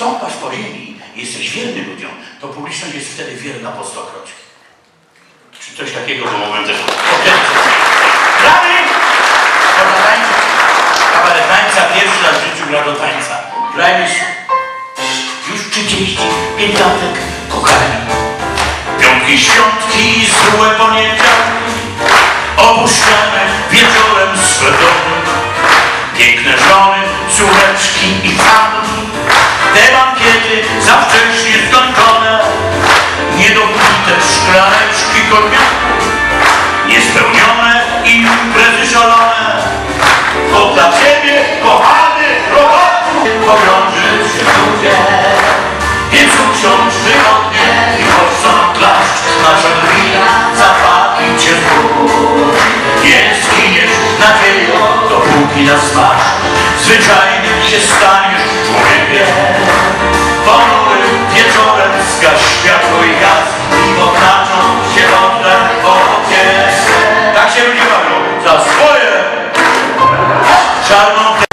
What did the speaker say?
stąpasz po ziemi, jesteś wierny ludziom, to publiczność jest wtedy wierna po stokroć. Czy coś takiego było tańczyć. Kabaret tańca, pierwszy raz w życiu gra do tańca. Grajmy. Już 35 latek kochani. Piątki, świątki, złe poniedziałki. Opuszczone wieczorem sklepowym. Piękne żony, córeczki i panki. Szklaneczki koniaku. Niespełnione imprezy szalone. To dla Ciebie, kochany rodaku, pogrążyć się ludzie. Więc usiądź wygodnie i chodź co klaszcz naszego wina, zapalić Cię w dół. Nie zginiesz nadzieją, dopóki nas masz. Zwyczajnym się staniesz człowiekiem. Shalom.